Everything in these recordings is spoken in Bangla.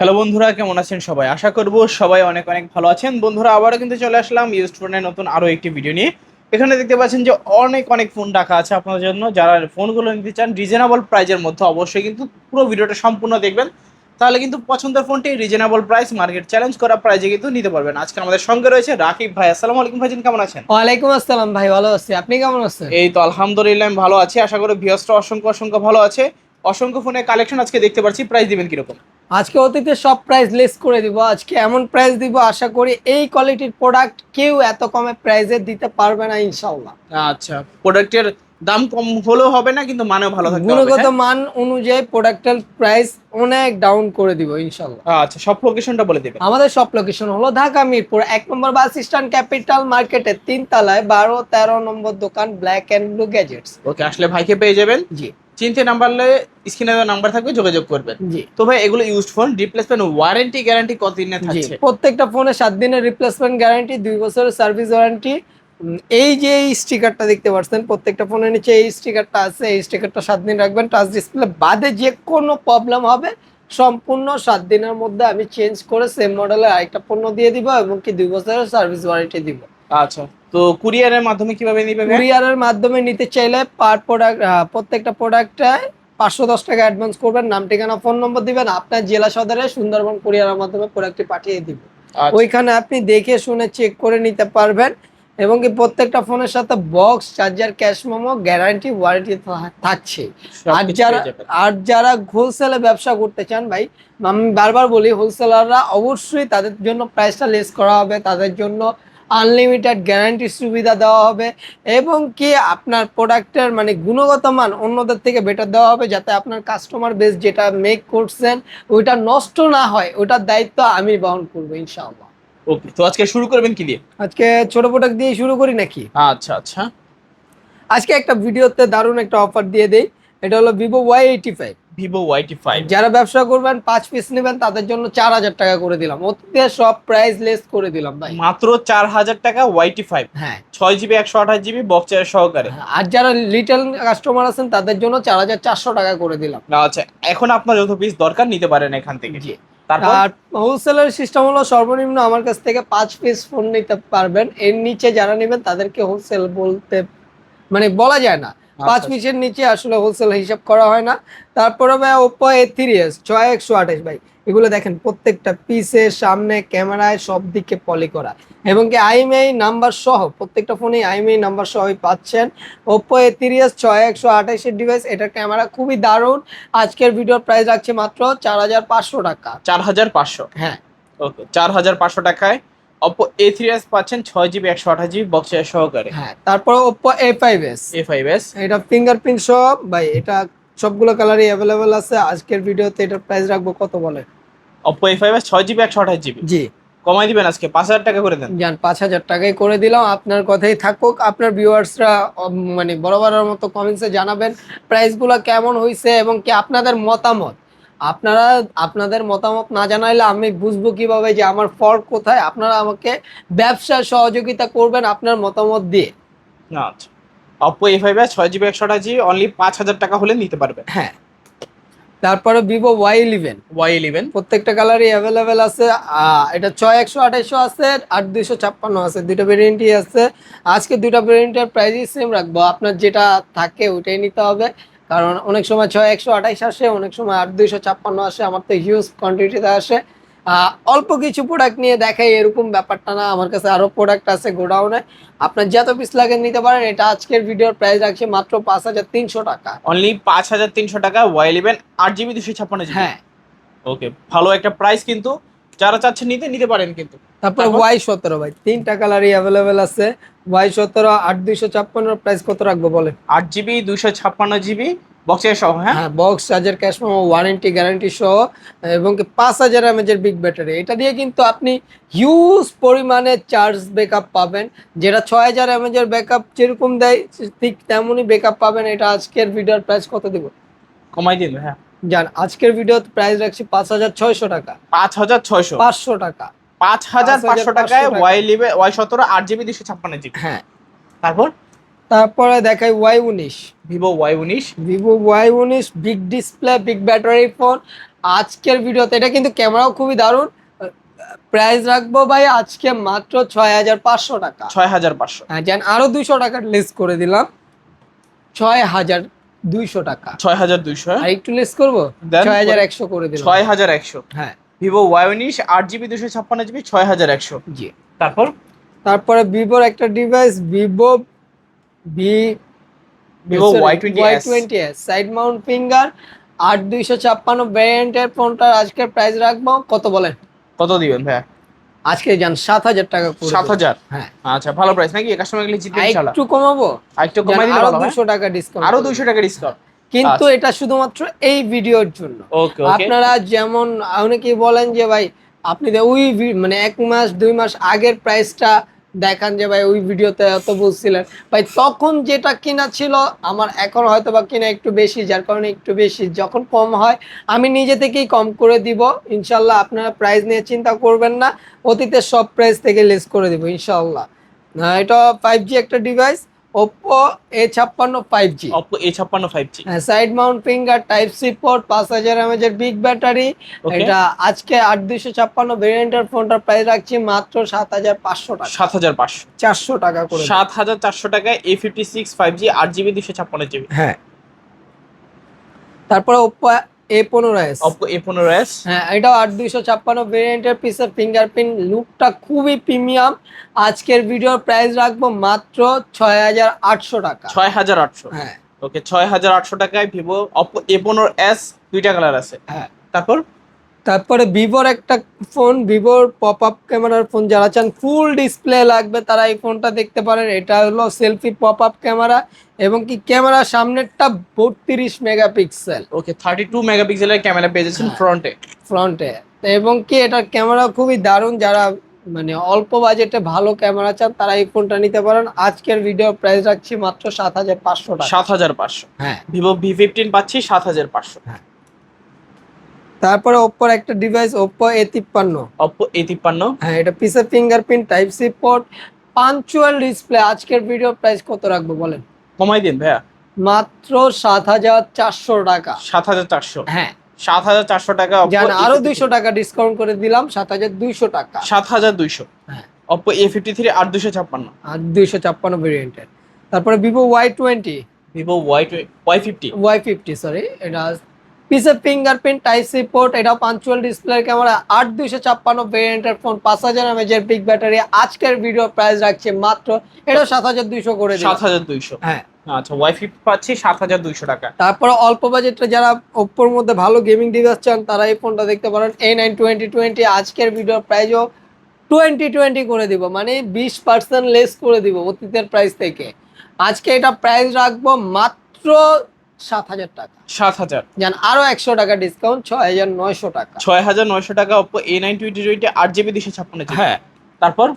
হ্যালো বন্ধুরা কেমন আছেন সবাই? আশা করব সবাই অনেক অনেক ভালো আছেন। বন্ধুরা আবারও কিন্তু চলে আসলাম ইউজ ফোনের নতুন আরও একটি ভিডিও নিয়ে। এখানে দেখতে পাচ্ছেন যে অনেক অনেক ফোন রাখা আছে আপনাদের জন্য। যারা ফোনগুলো নিতে চান রিজনেবল প্রাইজের মধ্যে অবশ্যই কিন্তু পুরো ভিডিওটা সম্পূর্ণ দেখবেন। তাহলে কিন্তু পছন্দের ফোনটি রিজনেবল প্রাইস মার্কেট চ্যালেঞ্জ করা প্রাইজে কিন্তু নিতে পারবেন। আজকে আমাদের সঙ্গে রয়েছে রাকিব ভাই। আসসালামু আলাইকুম ভাইজান কেমন আছেন? ওয়ালাইকুম আসসালাম ভাই ভালো আছি। আপনি কেমন আছেন? এই তো আলহামদুলিল্লাহ ভালো আছি। আশা করি ভিউয়ার্সরা অসংখ্য অসংখ্য ভালো আছে। অসংখ্য ফোনের কালেকশন আজকে দেখতে পাচ্ছি। প্রাইস দিবেন কীরকম? আজকে অতীতে সব প্রাইস লেস করে দিব। আজকে এমন প্রাইস দিব আশা করি এই কোয়ালিটির প্রোডাক্ট কেউ এত কমে প্রাইসে দিতে পারবে না ইনশাআল্লাহ। আচ্ছা প্রোডাক্টের দাম কম হলেও হবে না কিন্তু মানেও ভালো থাকতে হবে গুণগত হ্যাঁ? মান অনুযায়ী প্রোডাক্টের প্রাইস অনেক ডাউন করে দিব ইনশাআল্লাহ। আচ্ছা সব লোকেশনটা বলে দেবেন। আমাদের সব লোকেশন হলো ঢাকা মিরপুর। এক নম্বর বাস স্ট্যান্ড ক্যাপিটাল মার্কেটের তিন তলায় বারো তেরো নম্বর দোকান black and blue gadgets okay আসলে ভাইকে পেয়ে যাবেন। জি। চিনতে নাম্বার স্ক্রিনে নাম্বার থাকবে যোগাযোগ করবেন। জি। তো ভাই এগুলো used phone replacement warranty guarantee কতদিনে থাকছে? প্রত্যেকটা ফোনে সাত দিনের রিপ্লেসমেন্ট গ্যারান্টি দুই বছরের সার্ভিস ওয়ারেন্টি এই যে এই স্টিকারটা দেখতে পাচ্ছেন প্রত্যেকটা ফোনের নিচে এই স্টিকারটা আছে এই স্টিকারটা সাত দিন রাখবেন। টাচ ডিসপ্লে বাদে যে কোনো প্রবলেম হবে সম্পূর্ণ সাত দিনের মধ্যে আমি চেঞ্জ করে সেম মডেলের আরেকটা পণ্য দিয়ে দিব এবং কি দুই বছরের সার্ভিস ওয়ারেন্টি দিব। আচ্ছা তো কুরিয়ারের মাধ্যমে কীভাবে নিবে? কুরিয়ারের মাধ্যমে নিতে চাইলে পার প্রোডাক্ট প্রত্যেকটা প্রোডাক্টে পাঁচশো দশ টাকা অ্যাডভান্স করবেন নাম ঠিকানা ফোন নম্বর দিবেন আপনার জেলা সদরে সুন্দরবন কুরিয়ারের মাধ্যমে প্রোডাক্টটি পাঠিয়ে দিব। আচ্ছা, ওইখানে আপনি দেখে শুনে চেক করে নিতে পারবেন এবং কি প্রত্যেকটা ফোনের সাথে box charger cash memo guarantee warranty থাকছে। আর যারা আর যারা হোলসেলে ব্যবসা করতে চান ভাই আমি বারবার বলি হোলসেলাররা অবশ্যই তাদের জন্য প্রাইসটা লেস করা হবে তাদের জন্য আনলিমিটেড গ্যারান্টি সুবিধা দেওয়া হবে এবং কি আপনার প্রোডাক্টের মানে গুণগত মান অন্যদের থেকে বেটার দেওয়া হবে যাতে আপনার কাস্টমার বেস যেটা মেক করছেন ওইটা নষ্ট না হয়। ওটার দায়িত্ব আমি বহন করব ইনশাআল্লাহ। ওকে তো আজকে শুরু করবেন কি দিয়ে? আজকে ছোট প্রোডাক্ট দিয়ে শুরু করি নাকি? আচ্ছা আচ্ছা। আজকে একটা ভিডিওতে দারুণ একটা অফার দিয়ে দেই। এটা হলো Vivo Y eighty five Vivo Y T five যারা ব্যবসা করবেন পাঁচ পিস নেবেন তাদের জন্য চার হাজার টাকা করে দিলাম। অতীতে সব প্রাইস লেস করে দিলাম ভাই। মাত্র চার হাজার টাকা ওয়াইটি ফাইভ হ্যাঁ। ছয় জিবি একশো আঠাশ জিবি বক্সের সহকারে। আর যারা লিটল কাস্টমার আছেন তাদের জন্য চার হাজার চারশো টাকা করে দিলাম। আচ্ছা এখন আপনার যত পিস দরকার নিতে পারেন এখান থেকে। জি। তারপর? আর হোলসেলের সিস্টেম হলো সর্বনিম্ন আমার কাছ থেকে পাঁচ পিস ফোন নিতে পারবেন। এর নিচে যারা নেবেন তাদেরকে হোলসেল বলতে মানে বলা যায় না। পাঁচ আচ্ছা, পিসের নিচে আসলে হোলসেল হিসাব করা হয় না। তারপরে ভাই ওপো এ থ্রি এস ছয় একশো আঠাশ ভাই। এগুলো দেখেন প্রত্যেকটা পিসের সামনে ক্যামেরায় সব দিকে পলি করা। এবং কি আইএমআই নাম্বার সহ প্রত্যেকটা ফোনে আইএমআই নাম্বার সহই পাচ্ছেন। ওপো এ থ্রি এস ছয় একশো আঠাশের ডিভাইস এটার ক্যামেরা খুবই দারুণ। আজকের ভিডিওর প্রাইস রাখছে মাত্র চার হাজার পাঁচশো টাকা। চার হাজার পাঁচশো? হ্যাঁ। ওকে চার হাজার পাঁচশো টাকায় অপো এ থ্রি এস পাচ্ছেন ছয় জিবি একশো আঠাশ জিবি বক্সের সহকারে। হ্যাঁ তারপর Oppo A five S A five S এটা ফিঙ্গারপ্রিন্ট সব ভাই এটা সবগুলো কালারই অ্যাভেলেবেল আছে। আজকের ভিডিওতে এটার প্রাইস রাখব কত বলে? অপো এ ফাইভ এস ছয় জিবি একশো আঠাশ জিবি জি। কমাই দিবেন আজকে পাঁচ হাজার টাকা করে দেন। যান পাঁচ হাজার টাকাই করে দিলাম। আপনার কথাই থাকুক আপনার ভিউয়ার্সরা মানে বরাবরের মতো কমেন্টসে জানাবেন প্রাইসগুলো কেমন হয়েছে এবং কি আপনাদের মতামত? আপনারা আপনাদের মতামত না জানাইলে আমি বুঝব কীভাবে যে আমার ফল্ট কোথায়। আপনারা আমাকে ব্যবসায় সহযোগিতা করবেন আপনার মতামত দিয়ে। আচ্ছা। অপো এ ফাইভ ছয় জিবি একশো জিবি অনলি পাঁচ হাজার টাকা হলে নিতে পারবেন। হ্যাঁ। তারপরে Vivo Y eleven Y eleven প্রত্যেকটা কালারই অ্যাভেলেবেল আছে। এটা ছয় একশো আঠাইশো আছে আর দুইশো ছাপ্পান্ন আছে। দুইটা ভেরিয়েন্টই আছে। আজকে দুইটা ভেরিয়েন্টের প্রাইসই সেম রাখব। আপনার যেটা থাকে ওটাই নিতে হবে। কারণ অনেক সময় ছয় একশো আঠাইশ আসে অনেক সময় আট দুইশো ছাপ্পান্ন আসে আমার তো হিউজ কোয়ান্টিটিতে আসে। অল্প কিছু প্রোডাক্ট নিয়ে দেখাই এরকম ব্যাপারটা না আমার কাছে আরও প্রোডাক্ট আছে গোডাউনে। আপনার যত পিস লাগে নিতে পারেন এটা আজকের ভিডিওর প্রাইস রাখছে মাত্র পাঁচ হাজার তিনশো টাকা। অনলি পাঁচ হাজার তিনশো টাকা ওয়াই ইলেভেন আট জিবি দুশো ছাপ্পান্ন হ্যাঁ। ওকে ভালো একটা প্রাইস কিন্তু। যারা চাচ্ছেন নিতে নিতে পারেন কিন্তু। তারপর? ওয়াই সতেরো ভাই। তিনটা কালারই অ্যাভেলেবেল আছে। ওয়াই সতেরো আট দুইশো ছাপ্পান্ন প্রাইস কত রাখব বলে আট জিবি দুশো ছাপ্পান্ন জিবি বক্সের সহ হ্যাঁ? হ্যাঁ box charger cash memo warranty guarantee সহ এবং কি পাঁচ হাজার এমএজের বিগ ব্যাটারি এটা দিয়ে কিন্তু আপনি হিউজ পরিমাণে চার্জ ব্যাকআপ পাবেন। যেটা ছয় হাজার এমএজের ব্যাকআপ যেরকম দেয় ঠিক তেমনই ব্যাকআপ পাবেন। এটা আজকের ভিডিওর প্রাইস কত দিব? কমাই দিন হ্যাঁ। জান আজকের ভিডিও প্রাইস রাখছি পাঁচ হাজার ছয়শো টাকা। পাঁচ হাজার ছয়শো? পাঁচশো টাকা। পাঁচ হাজার পাঁচশো টাকায় ওয়াই ইলেভেন ওয়াই সতেরো আট জিবি দুশো ছাপ্পান্ন জিবি হ্যাঁ। তারপর? তারপরে দেখাই ওয়াই উনিশ। ভিভো ওয়াই উনিশ। ভিভো ওয়াই উনিশ big display big battery phone আজকের ভিডিওতে এটা কিন্তু ক্যামেরাও খুবই দারুণ। প্রাইস রাখব ভাই আজকে মাত্র ছয় হাজার পাঁচশো টাকা। ছয় হাজার পাঁচশো। হ্যাঁ যেন আরও দুইশো টাকা লেস করে দিলাম। ছয় হাজার দুইশো টাকা। ছয় হাজার দুইশো আর একটু লেস করব? ছয় হাজার একশো করে দিলাম। ছয় হাজার একশো। হ্যাঁ। ভিভো ওয়াই উনিশ আট জিবি দুশো ছাপ্পান্ন জিবি ছয় হাজার একশো। জি। তারপর? তারপরে ভিভোর একটা device Vivo V Vivo Y20s Y twenty S side mount finger আট দুইশো ছাপ্পান্ন ভ্যারিয়েন্টের ফোনটার আজকের প্রাইস রাখব। কত বলেন? কত দিবেন ভাইয়া? আজকে যান সাত হাজার টাকা করে সাত। হাজার? হ্যাঁ। আচ্ছা ভালো প্রাইস নাকি? কাস্টমার গেলে জিতবে ইনশাআল্লাহ। একটু কমাবো একটু কমাই দিলে আরও ভালো হয়। দুশো টাকা ডিসকাউন্ট আরও দুইশো টাকা ডিসকাউন্ট কিন্তু আচ্ছা। এটা শুধুমাত্র এই ভিডিওর জন্য। ওকে আপনারা যেমন অনেকেই বলেন যে ভাই আপনি ওই মানে এক মাস দুই মাস আগের প্রাইসটা দেখান যে ভাই ওই ভিডিওতে এত বলছিলেন ভাই, তখন যেটা কিনা ছিল, আমার এখন হয়তো বা কিনা একটু বেশি, যার কারণে একটু বেশি। যখন কম হয়, আমি নিজে থেকেই কম করে দিব। ইনশাল্লাহ আপনারা প্রাইস নিয়ে চিন্তা করবেন না। অতীতের সব প্রাইস থেকে লেস করে দিব, ইনশাল্লাহ। এটা ফাইভ জি একটা ডিভাইস ওপো এ ছাপ্পান্ন ফাইভ জি ওপো এ ছাপ্পান্ন five G side mount finger type C port পাঁচ হাজার এমএচ এর বিগ ব্যাটারি এটা আজকে আট দুইশো ছাপ্পান্ন ভেরিয়েন্টের ফোনটার প্রাইস রাখছি মাত্র সাত হাজার পাঁচশো টাকা। সাত হাজার পাঁচশো। চারশো টাকা করে সাত হাজার চারশো টাকায় A fifty six five G আট জিবি দুশো ছাপ্পান্ন জিবি হ্যাঁ। তারপরে ওপো A15s Oppo A15s হ্যাঁ এটা 8256 ভেরিয়েন্টের পিসের ফিঙ্গারপ্রিন্ট লুকটা খুবই প্রিমিয়াম আজকের ভিডিওর প্রাইস রাখব মাত্র 6800 টাকা। 6800 হ্যাঁ। ওকে 6800 টাকায় ভিভো Oppo A15s দুইটা কালার আছে। হ্যাঁ। তারপর তারপরে ভিভোর একটা ফোন ভিভোর পপ আপ ক্যামেরার ফোন যারা চান ফুল ডিসপ্লে লাগবে তারা এই ফোনটা দেখতে পারেন। এটা হলো সেলফি পপ আপ ক্যামেরা এবং কি ক্যামেরা সামনেরটা বত্রিশ মেগাপিক্সেল। ওকে থার্টি টু মেগাপিক্সেলের ক্যামেরা পেয়ে যাচ্ছেন হ্যাঁ। ফ্রন্টে ফ্রন্টে এবং কি এটার ক্যামেরা খুবই দারুণ যারা মানে অল্প বাজেটে ভালো ক্যামেরা চান তারা এই ফোনটা নিতে পারেন। আজকের ভিডিও প্রাইস রাখছি মাত্র সাত হাজার পাঁচশো টাকা। সাত হাজার পাঁচশো। হ্যাঁ। ভিভো ভি ফিফটিন পাচ্ছি সাত হাজার পাঁচশো। তারপরে ওপ্পোর একটা ডিভাইস ওপ্পো এ তিপ্পান্ন। অপো এ তিপ্পান্ন। হ্যাঁ এটা পিসে fingerprint type C port punctual display আজকের ভিডিও প্রাইস কত রাখব বলেন? কমাই দিন ভাইয়া। মাত্র সাত হাজার চারশো টাকা। সাত হাজার চারশো। হ্যাঁ। সাত হাজার চারশো টাকা Oppo জান আরও দুইশো টাকা ডিসকাউন্ট করে দিলাম সাত হাজার দুইশো টাকা। সাত হাজার দুইশো। হ্যাঁ। অপো এ ফিফটি থ্রি আট দুশো ছাপ্পান্ন। আর দুইশো ছাপ্পান্ন ভেরিয়েন্টের তারপরে Vivo Y twenty Vivo Y Y fifty Y fifty sorry এটা পিসে ফিঙ্গারপ্রিন্ট টাইপ সি পোর্ট এটা পাঞ্চুয়াল ডিসপ্লে ক্যামেরা আট দুইশো ছাপ্পান্ন ভেরিয়েন্টের ফোন পাঁচ হাজার এমএজের বিগ ব্যাটারি আজকের ভিডিও প্রাইস রাখছে মাত্র এটা সাত হাজার দুইশো করে সাত হাজার দুইশো। হ্যাঁ। আচ্ছা ওয়াই ফিফটি পাচ্ছি সাত হাজার দুইশো টাকা। তারপরে অল্প বাজেটে যারা ওপ্পোর মধ্যে ভালো গেমিং ডিভাইস চান তারা এই ফোনটা দেখতে পারেন এ নাইন টোয়েন্টি টোয়েন্টি আজকের ভিডিওর প্রাইসও টোয়েন্টি টোয়েন্টি করে দিব মানে বিশ পার্সেন্ট লেস করে দিব অতীতের প্রাইস থেকে। আজকে এটা প্রাইস রাখব মাত্র সাত হাজার টাকা। সাত হাজার। যান আরও একশো টাকা ডিসকাউন্ট ছয় হাজার নয়শো টাকা। ছয় হাজার নয়শো টাকা Oppo A nine twenty twenty আট জিবি দুশো ছাপ্পান্ন হ্যাঁ। তারপর?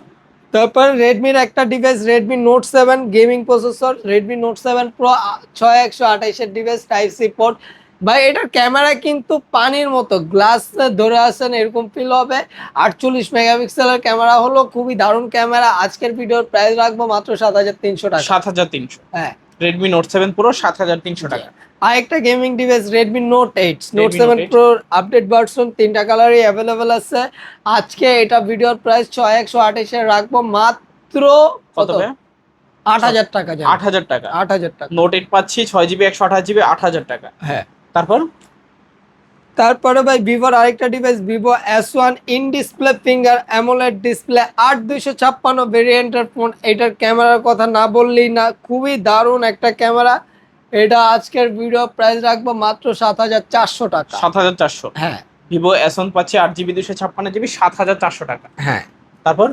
তারপর রেডমির একটা device Redmi note seven gaming processor Redmi note seven pro ছয় একশো আঠাইশের ডিভাইস টাইপ সি পোর্ট ভাই এটার ক্যামেরা কিন্তু পানির মতো গ্লাস ধরে আসেন এরকম ফিল হবে। আটচল্লিশ মেগাপিক্সেলের ক্যামেরা হলো খুবই দারুণ ক্যামেরা আজকের ভিডিওর প্রাইস রাখব মাত্র সাত হাজার তিনশো টাকা। সাত হাজার তিনশো। হ্যাঁ। রেডমি নোট সেভেন প্রো সাত হাজার তিনশো টাকা। আর একটা gaming device Redmi note eight note seven Note 8 pro update version তিনটা কালারই অ্যাভেলেবেল আছে। আজকে এটা ভিডিওর প্রাইস ছয় একশো আঠাইশে রাখব মাত্র কত? আট হাজার টাকা। আট হাজার টাকা। আট হাজার টাকা। নোট এইট পাচ্ছি ছয় জিবি একশো আঠাশ জিবি আট হাজার টাকা। হ্যাঁ। তারপর? তারপরে ভাই ভিভোর আরেকটা device Vivo S one in display finger AMOLED display আট দুইশো ছাপ্পান্ন ভেরিয়েন্টের ফোন এটার ক্যামেরার কথা না বললেই না খুবই দারুণ একটা ক্যামেরা এটা আজকের ভিডিও প্রাইস রাখব মাত্র সাত হাজার চারশো টাকা। সাত হাজার চারশো। হ্যাঁ। ভিভো এস ওয়ান পাচ্ছি আট জিবি দুশো ছাপ্পান্ন জিবি সাত হাজার চারশো টাকা। হ্যাঁ। তারপর?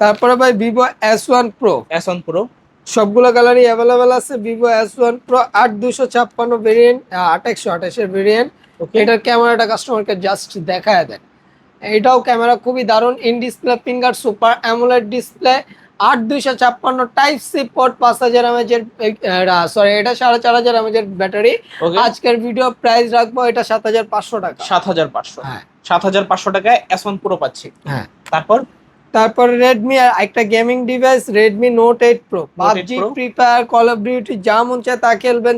তারপরে ভাই Vivo S one pro S one pro সবগুলো গ্যালারি অ্যাভেলেবেল আছে ভিভো এস ওয়ান প্রো আট দুশো ছাপ্পান্ন ভেরিয়েন্ট আট একশো আঠাশের ভেরিয়েন্ট এটার ক্যামেরাটা কাস্টমারকে জাস্ট দেখায় দেন। এটাও ক্যামেরা খুবই দারুণ in display finger super AMOLED display আট দুইশো ছাপ্পান্ন টাইপ সি পোর্ট পাঁচ হাজার এমএজের সরি এটা সাড়ে চার হাজার এমএজের ব্যাটারি আজকের ভিডিও প্রাইস রাখব এটা সাত হাজার পাঁচশো টাকা। সাত হাজার পাঁচশো। হ্যাঁ। সাত হাজার পাঁচশো টাকায় এস ওয়ান প্রো পাচ্ছি। হ্যাঁ। তারপর? তারপর রেডমি আর একটা gaming device Redmi note eight pro PUBG free fire call of duty যা মন চায় তা খেলবেন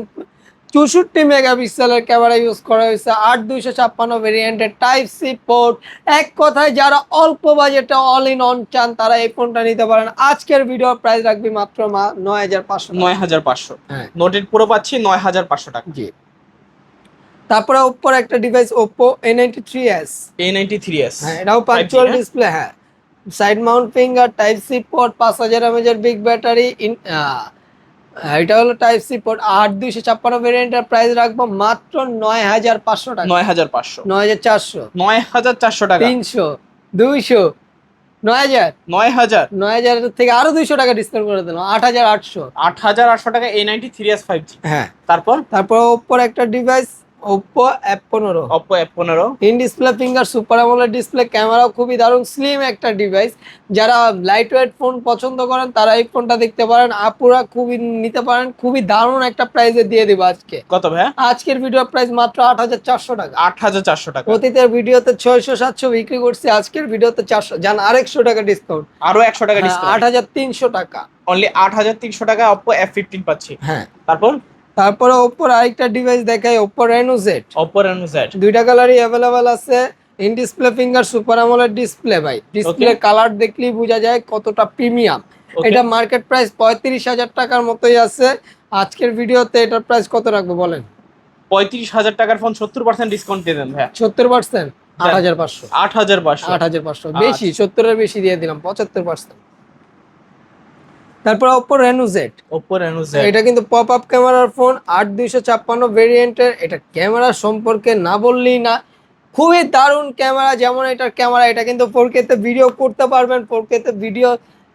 চৌষট্টি মেগাপিক্সেলের ক্যামেরা ইউজ করা হয়েছে আট দুইশো ছাপ্পান্ন ভেরিয়েন্টের টাইপ সি পোর্ট এক কথায় যারা অল্প বাজেটে অল ইন অন চান তারা এই ফোনটা নিতে পারেন। আজকের ভিডিও প্রাইস রাখবি মাত্র নয় হাজার পাঁচশো নয় হাজার পাঁচশো। হ্যাঁ। নোটের পুরো পাচ্ছি নয় হাজার পাঁচশো টাকা। জি। তারপরে ওপ্পোর একটা device Oppo A ninety three S A ninety three S হ্যাঁ এটাও পাঞ্চুয়াল হ্যাঁ? ডিসপ্লে হ্যাঁ। Side mount finger type C port পাঁচ হাজার এমএজের বিগ ব্যাটারি ইন এটা হলো টাইপ সি পোর্ট আট দুইশো ছাপ্পান্ন ভেরিয়েন্টের প্রাইস রাখব মাত্র নয় হাজার পাঁচশো টাকা। নয় হাজার পাঁচশো। নয় হাজার চারশো। নয় হাজার চারশো টাকা। তিনশো দুইশো নয় হাজার। নয় হাজার। নয় হাজার থেকে আরও দুইশো টাকা ডিসকাউন্ট করে দিলাম আট হাজার আটশো। আট হাজার আটশো টাকা A ninety three S five G হ্যাঁ। তারপর? তারপর ওপর একটা ডিভাইস পনেরো। অপো এফ পনেরো। In display finger super AMOLED display ক্যামেরাও খুবই দারুণ স্লিম একটা ডিভাইস যারা লাইট ওয়েট ফোন পছন্দ করেন তারা এই ফোনটা দেখতে পারেন। আপুরা খুবই নিতে পারেন খুবই দারুণ একটা প্রাইসে দিয়ে দিব আজকে। কত ভাইয়া? আজকের ভিডিও প্রাইস মাত্র আট হাজার চারশো টাকা। আট হাজার চারশো টাকা। অতীতের ভিডিওতে ছয়শো সাতশো বিক্রি করছি আজকের ভিডিওতে চারশো যান আরেকশো টাকা ডিসকাউন্ট আরও একশো টাকা আট হাজার তিনশো টাকা। অনলি আট হাজার তিনশো টাকা অপো এফ ফিফটিন পাচ্ছি। হ্যাঁ। তারপর? তারপরে ওপ্পোর আরেকটা ডিভাইস দেখাই Oppo Reno Z Oppo Reno Z দুইটা কালারই অ্যাভেলেবেল আছে in display finger super AMOLED display ভাই। ডিসপ্লে কালার দেখলেই বোঝা যায় কতটা প্রিমিয়াম এটা মার্কেট প্রাইস পঁয়ত্রিশ হাজার টাকার মতোই আছে। আজকের ভিডিওতে এটার প্রাইস কত রাখব বলেন? পঁয়ত্রিশ হাজার টাকার ফোন সত্তর পার্সেন্ট ডিসকাউন্ট দিয়ে দেন ভাইয়া। সত্তর পার্সেন্ট আট হাজার পাঁচশো। আট হাজার পাঁচশো। আট হাজার পাঁচশো। বেশি সত্তরের বেশি দিয়ে দিলাম পঁচাত্তর পার্সেন্ট তারপর Oppo Reno Z Oppo Reno Z এটা কিন্তু পপ আপ ক্যামেরার ফোন আট দুইশো ছাপ্পান্ন ভেরিয়েন্টের এটা ক্যামেরা সম্পর্কে না বললেই না। খুবই দারুণ ক্যামেরা যেমন এটার ক্যামেরা এটা কিন্তু ফোর তে ভিডিও করতে পারবেন ফোর তে ভিডিও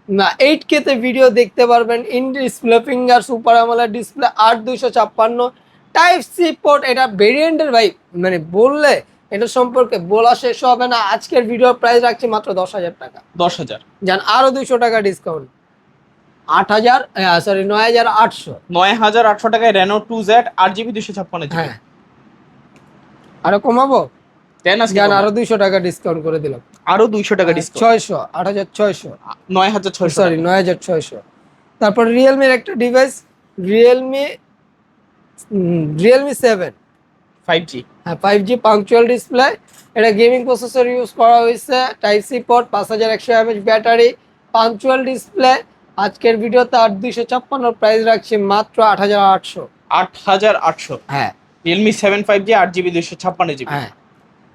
না এইট তে ভিডিও দেখতে পারবেন। In display finger super AMOLED display আট দুইশো ছাপ্পান্ন। টাইপ সি পোর্ট এটা ভেরিয়েন্টের ভাই মানে বললে এটা সম্পর্কে বলা শেষ হবে না। আজকের ভিডিওর প্রাইস রাখছি মাত্র দশ হাজার টাকা। দশ হাজার। যান আরও দুইশো টাকা ডিসকাউন্ট আট হাজার সরি নয় হাজার আটশো। নয় হাজার আটশো টাকায় রেনো টু জেড আট জিবি দুশো ছাপ্পান্ন হ্যাঁ। আরও কমাবো? কমায়। আরও দুইশো টাকা ডিসকাউন্ট করে দিলাম। আরও দুইশো টাকা ডিসকাউন্ট ছয়শো আট হাজার ছয়শো। নয় হাজার ছয়শো সরি নয় হাজার ছয়শো। তারপর রিয়েলমির একটা device Realme Realme seven five G হ্যাঁ ফাইভ জি পাংচুয়াল ডিসপ্লে এটা গেমিং প্রসেসর ইউজ করা হয়েছে। টাইপ সি পোর্ট পাঁচ হাজার একশো এমএচ ব্যাটারি পাংচুয়াল ডিসপ্লে আজকের ভিডিওতে আট দুইশো ছাপ্পান্ন প্রাইস রাখছি মাত্র আট হাজার আটশো। আট হাজার আটশো। হ্যাঁ। রিয়েলমি সেভেন ফাইভ জি আট জিবি দুশো ছাপ্পান্ন জিবি। হ্যাঁ।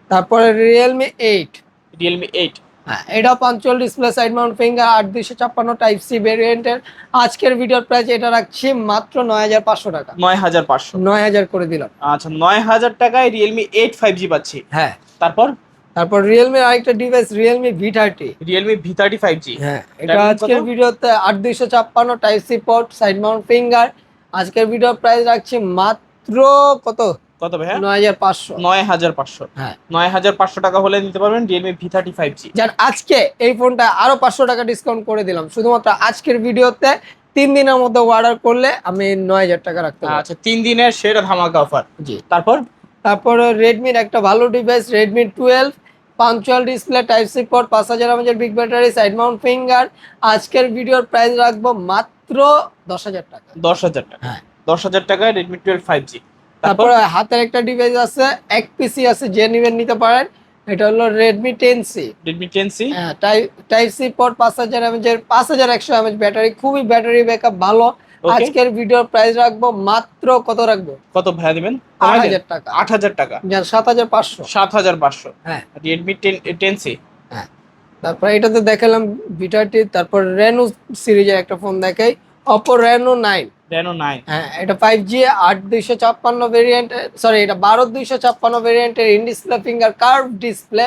তারপরে রিয়েলমি এইট রিয়েলমি এইট হ্যাঁ এটা punctual display side mount finger আট দুইশো ছাপ্পান্ন টাইপ সি ভেরিয়েন্টের আজকের ভিডিওর প্রাইস এটা রাখছি মাত্র নয় হাজার পাঁচশো টাকা। নয় হাজার পাঁচশো। নয় হাজার করে দিলাম। আচ্ছা নয় হাজার টাকায় রিয়েলমি এইট ফাইভ জি পাচ্ছি। হ্যাঁ। তারপর? তারপর রিয়েলমির আরেকটা device Realme V thirty Realme V thirty five G হ্যাঁ এটা আজকের ভিডিওতে আট দুইশো ছাপ্পান্ন type C port side mount finger আজকের ভিডিওর প্রাইস রাখছি মাত্র কত? কত ভাইয়া? নয় হাজার পাঁচশো। নয় হাজার পাঁচশো। হ্যাঁ। নয় হাজার পাঁচশো টাকা হলে নিতে পারবেন Realme V thirty five G যার আজকে এই ফোনটা আরও পাঁচশো টাকা ডিসকাউন্ট করে দিলাম। শুধুমাত্র আজকের ভিডিওতে তিন দিনের মধ্যে অর্ডার করলে আমি নয় হাজার টাকা রাখতে আচ্ছা তিন দিনের সেরা ধামাকা অফার জি। তারপর? তারপরে রেডমির একটা ভালো device Redmi twelve punctual display type C port পাঁচ হাজার আমাদের big battery side mount finger আজকের ভিডিওর প্রাইস রাখব মাত্র দশ হাজার টাকা। দশ হাজার টাকা। হ্যাঁ। দশ হাজার টাকায় রেডমি টুয়েলভ ফাইভ জি তারপর? হাতের একটা ডিভাইস আছে এক পিসি আছে যে নিবেন নিতে পারেন। এটা হলো Redmi ten C Redmi ten C হ্যাঁ টাইপ সি পোর্ট পাঁচ হাজার এমএচের পাঁচ হাজার একশো এমএচ ব্যাটারি খুবই ব্যাটারি ব্যাকআপ ভালো. আজকের ভিডিওর প্রাইস রাখব মাত্র কত রাখব? কত ভাইয়া দিবেন? আট হাজার টাকা। আট হাজার টাকা। সাত হাজার পাঁচশো। সাত হাজার পাঁচশো। হ্যাঁ। রিয়েলমি টেন টেন সি হ্যাঁ। তারপর এটাতে দেখালাম ভিটাটি তারপর রেনো সিরিজের একটা ফোন দেখাই। Oppo Reno nine Reno nine হ্যাঁ এটা ফাইভ জি আট দুইশো ছাপ্পান্ন ভেরিয়েন্ট সরি এটা বারো দুইশো ছাপ্পান্ন ভেরিয়েন্টের in display finger curve display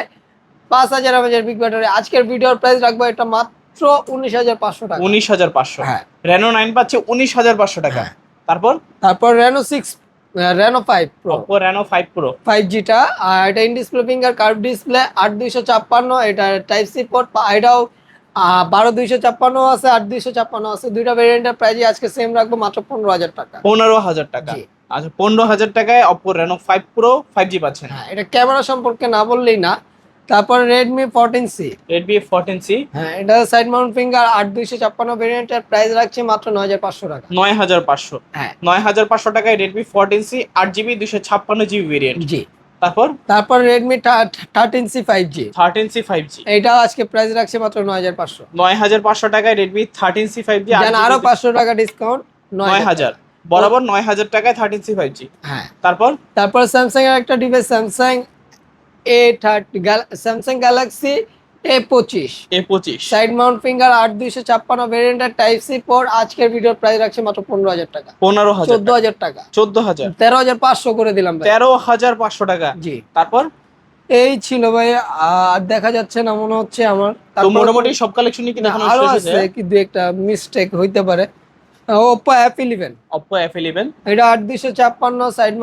পাঁচ হাজার এমএচের বিগ ব্যাটারি আজকের ভিডিওর প্রাইস রাখব এটা মাত্র উনিশ হাজার পাঁচশো টাকা। উনিশ হাজার পাঁচশো। হ্যাঁ। রেনো নাইন পাচ্ছে উনিশ হাজার পাঁচশো টাকা। হ্যাঁ। তারপর? তারপর Reno six Reno five pro Oppo Reno five pro five জিটা আর এটা in display finger curve display আট দুইশো ছাপ্পান্ন এটা টাইপ সি পোর্ট এটাও বারো দুইশো ছাপ্পান্ন আছে আট দুইশো ছাপ্পান্ন আছে। দুইটা ভেরিয়েন্টের প্রাইস আজকে সেম রাখব মাত্র পনেরো হাজার টাকা। পনেরো হাজার টাকা। আচ্ছা পনেরো হাজার টাকায় Oppo Reno five pro five G পাচ্ছেন। হ্যাঁ এটা ক্যামেরা সম্পর্কে না বললেই না। তারপর সি রেডমি ফোরটিন সি হ্যাঁ এটা সাইড মাউন্ট ফিঙ্গার আট দুইশো ছাপ্পান্ন ভেরিয়েন্টের প্রাইস রাখছি মাত্র নয় হাজার পাঁচশো টাকা। নয় হাজার পাঁচশো। হ্যাঁ। নয় হাজার পাঁচশো টাকায় জিবি দুশো ছাপ্পান্ন জিবি ভেরিয়েন্ট জি। তারপর? তারপর G thirteen C five G এইটাও আজকে প্রাইস রাখছি মাত্র নয় হাজার পাঁচশো। নয় হাজার পাঁচশো টাকায় Redmi thirteen C five G যেন আরও পাঁচশো টাকা ডিসকাউন্ট নয় হাজার। বরাবর নয় হাজার টাকায় থার্টিন সি ফাইভ জি হ্যাঁ। তারপর? তারপর স্যামসাং এর একটা device Samsung A thirty Samsung Galaxy A পঁচিশ এ পঁচিশ সাইড মাউন্ট ফিঙ্গার আট দুইশো ছাপ্পান্ন ভেরিয়েন্টের টাইপ সি পোর আজকের ভিডিওর প্রাইস রাখছি মাত্র পনেরো হাজার টাকা। পনেরো হাজার চোদ্দ হাজার টাকা। চোদ্দ হাজার। তেরো হাজার পাঁচশো করে দিলাম তেরো হাজার পাঁচশো টাকা। জি। তারপর? এই ছিল ভাই আর দেখা যাচ্ছে না মনে হচ্ছে আমার। তো মোটামুটি সব কালেকশনই কি না, আরও আছে কি দু একটা মিস্টেক হইতে পারে। Oppo app eleven Oppo F eleven এটা আট দুইশো ছাপ্পান্ন সাইড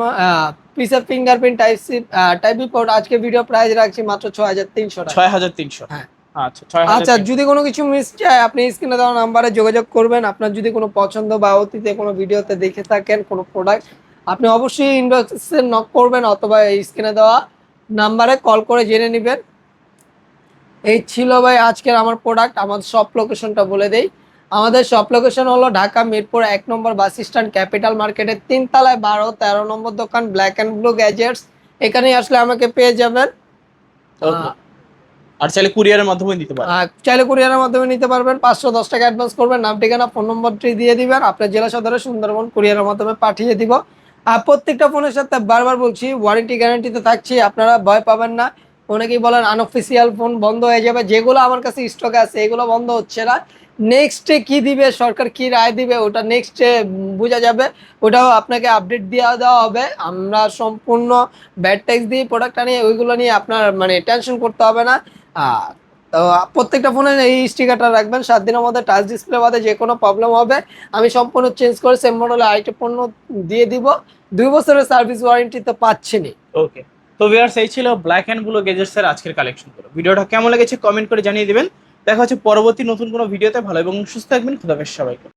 পিসের fingerprint type C type report আজকে ভিডিও প্রাইস রাখছি মাত্র ছ হাজার তিনশো টাকা। ছয় হাজার তিনশো। হ্যাঁ। আচ্ছা আচ্ছা যদি কোনো কিছু মিস যায় আপনি স্ক্রিনে দেওয়া নাম্বারে যোগাযোগ করবেন। আপনার যদি কোনো পছন্দ বা অতীতে কোনো ভিডিওতে দেখে থাকেন কোনো প্রোডাক্ট আপনি অবশ্যই ইনবক্সে নক করবেন অথবা এই স্ক্রিনে দেওয়া নাম্বারে কল করে জেনে নেবেন। এই ছিল ভাই আজকের আমার প্রোডাক্ট আমার শপ লোকেশনটা বলে দেই। আমাদের শপ লোকেশন হলো ঢাকা মিরপুর এক নম্বর বাস স্ট্যান্ড ক্যাপিটাল মার্কেটের তিনতলায় বারো তেরো নম্বর দোকান ব্ল্যাক অ্যান্ড ব্লু গ্যাজেটস এখানে আসলে আমাকে পেয়ে যাবেন. আর চাইলে কুরিয়ারের মাধ্যমে দিতে পারেন। আহ, চাইলে কুরিয়ারের মাধ্যমে নিতে পারবেন। পাঁচশো দশ টাকা অ্যাডভান্স করবেন। নাম ঠিকানা ফোন নম্বরটি দিয়ে দিবেন। আপনার জেলা সদরে সুন্দরবন কুরিয়ারের মাধ্যমে পাঠিয়ে দিব। আর প্রত্যেকটা ফোনের সাথে বারবার বলছি ওয়ারেন্টি গ্যারান্টিতে থাকছি। আপনারা ভয় পাবেন না। অনেকেই বলেন আনঅফিসিয়াল ফোন বন্ধ হয়ে যাবে। যেগুলো আমার কাছে স্টকে আছে এগুলো বন্ধ হচ্ছে না। নেক্সটে কি দিবে? সরকার কি রায় দিবে? ওটা নেক্সটে বোঝা যাবে। ওটাও আপনাকে আপডেট দেওয়া দেওয়া হবে। আমরা সম্পূর্ণ ব্যাড ট্যাক্স দিয়ে প্রোডাক্টটা নিয়ে ওইগুলো নিয়ে আপনার মানে টেনশন করতে হবে না। তো প্রত্যেকটা ফোনে এই স্টিকারটা রাখবেন। সাত দিনের মধ্যে টাচ ডিসপ্লে বাদে যে কোনো প্রবলেম হবে। আমি সম্পূর্ণ চেঞ্জ করে সেম মডেলের আইটি পণ্য দিয়ে দিব। দুই বছরের সার্ভিস ওয়ারেন্টি তো পাচ্ছেনি ওকে তো ভিউয়ার্স এই ছিল ব্ল্যাক অ্যান্ড ব্লু গেজেটস এর আজকের কালেকশনগুলো ভিডিওটা কেমন লেগেছে কমেন্ট করে জানিয়ে দিবেন। দেখা হচ্ছে পরবর্তী নতুন কোনো ভিডিওতে ভালো এবং সুস্থ থাকবেন খুদাবেশ সবাইকে।